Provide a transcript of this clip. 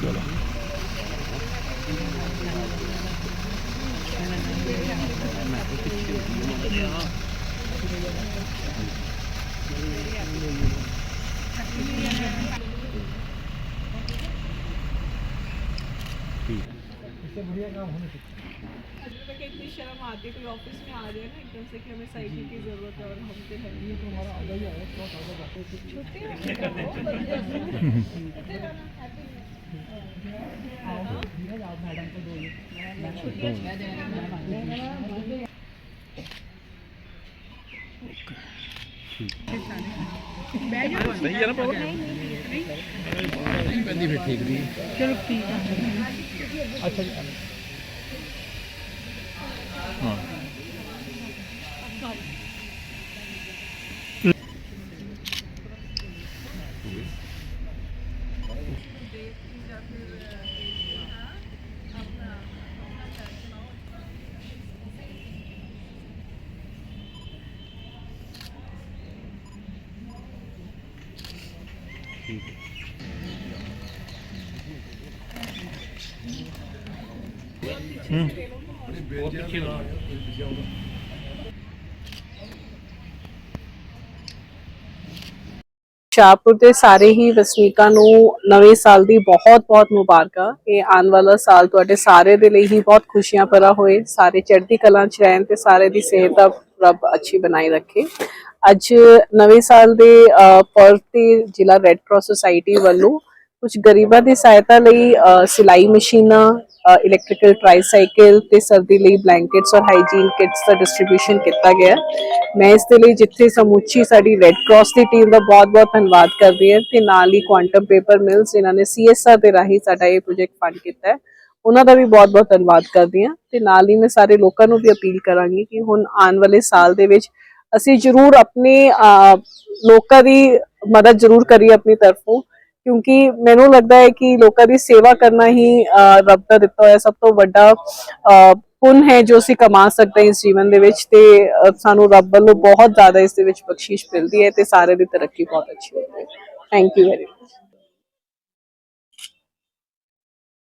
歌了。对。इससे बढ़िया काम होने चाहिए कि इतनी शर्म आती है? कोई ऑफ़िस में आ जाए ना एकदम से कि हमें साइकिल की ज़रूरत है और हम है। ये तो हमारा ही आया बहुत आधा बातें छुट्टी आप मैडम को दो 아, 저기. 어. Thank you. ਹੂੰ ਬਹੁਤ ਸਾਰੇ ਹੀ ਵਸਨੀਕਾਂ ਨੂੰ ਨਵੇਂ ਸਾਲ ਦੀ ਬਹੁਤ-ਬਹੁਤ ਮੁਬਾਰਕਾਂ। ਇਹ ਆਉਣ ਵਾਲਾ ਸਾਲ ਤੁਹਾਡੇ ਸਾਰੇ ਦੇ ਲਈ ਹੀ ਬਹੁਤ ਖੁਸ਼ੀਆਂ ਭਰਾ ਹੋਏ। ਸਾਰੇ ਚੜ੍ਹਦੀ ਕਲਾ ਚ ਰਹਿਣ ਤੇ ਸਾਰੇ ਦੀ ਸਿਹਤ ਦਾ ਰੱਬ ਅੱਛੀ ਬਣਾਈ ਰੱਖੇ। ਅੱਜ ਨਵੇਂ ਸਾਲ ਦੇ ਪਰਵ ਤੇ ਜ਼ਿਲ੍ਹਾ ਰੈੱਡ ਕਰਾਸ ਸੁਸਾਇਟੀ ਵੱਲੋਂ ਕੁਝ ਗਰੀਬਾਂ ਦੀ ਸਹਾਇਤਾ ਲਈ ਸਿਲਾਈ ਮਸ਼ੀਨਾਂ ਇਲੈਕਟ੍ਰੀਕਲ ਟ੍ਰਾਈਸਾਈਕਲ ਤੇ ਸਰਦੀ ਲਈ ਬਲੈਂਕਟਸ ਔਰ ਹਾਈਜੀਨ ਕਿਟਸ ਦਾ ਡਿਸਟ੍ਰੀਬਿਊਸ਼ਨ ਕੀਤਾ ਗਿਆ। ਮੈਂ ਇਸ ਦੇ ਲਈ ਜਿੱਥੇ ਸਮੁੱਚੀ ਸਾਡੀ ਰੈੱਡ ਕਰਾਸ ਦੀ ਟੀਮ ਦਾ ਬਹੁਤ-ਬਹੁਤ ਧੰਨਵਾਦ ਕਰਦੀ ਹਾਂ ਤੇ ਨਾਲ ਹੀ ਕੁਆਂਟਮ ਪੇਪਰ ਮਿਲਸ ਜਿਨ੍ਹਾਂ ਨੇ ਸੀਐਸਆਰ ਦੇ ਰਾਹੀਂ ਸਾਡਾ ਇਹ ਪ੍ਰੋਜੈਕਟ ਫੰਡ ਕੀਤਾ ਹੈ ਉਹਨਾਂ ਦਾ ਵੀ ਬਹੁਤ-ਬਹੁਤ ਧੰਨਵਾਦ ਕਰਦੀ ਹਾਂ ਤੇ ਨਾਲ ਹੀ ਮੈਂ ਸਾਰੇ ਲੋਕਾਂ ਨੂੰ ਵੀ ਅਪੀਲ ਕਰਾਂਗੀ ਕਿ ਹੁਣ ਆਉਣ ਵਾਲੇ ਸਾਲ ਦੇ ਵਿੱਚ ਅਸੀਂ ਜ਼ਰੂਰ ਆਪਣੇ ਅਹ, ਲੋਕਾਂ ਦੀ ਮਦਦ ਜ਼ਰੂਰ ਕਰੀਏ ਆਪਣੀ ਤਰਫੋਂ ਕਿਉਂਕਿ ਮੈਨੂੰ ਲੱਗਦਾ ਹੈ ਕਿ ਲੋਕਾਂ ਦੀ ਸੇਵਾ ਕਰਨਾ ਹੀ ਅਹ, ਰੱਬ ਦਾ ਦਿੱਤਾ ਹੋਇਆ ਸਭ ਤੋਂ ਵੱਡਾ ਅਹ, ਪੁੰਨ ਹੈ ਜੋ ਅਸੀਂ ਕਮਾ ਸਕਦੇ ਹਾਂ ਇਸ ਜੀਵਨ ਦੇ ਵਿੱਚ ਤੇ ਸਾਨੂੰ ਰੱਬ ਵੱਲੋਂ ਬਹੁਤ ਜ਼ਿਆਦਾ ਇਸ ਦੇ ਵਿੱਚ ਬਖਸ਼ਿਸ਼ ਮਿਲਦੀ ਹੈ ਤੇ ਸਾਰੇ ਦੀ ਤਰੱਕੀ ਬਹੁਤ ਅੱਛੀ ਹੋਈ ਹੈ। Thank you very much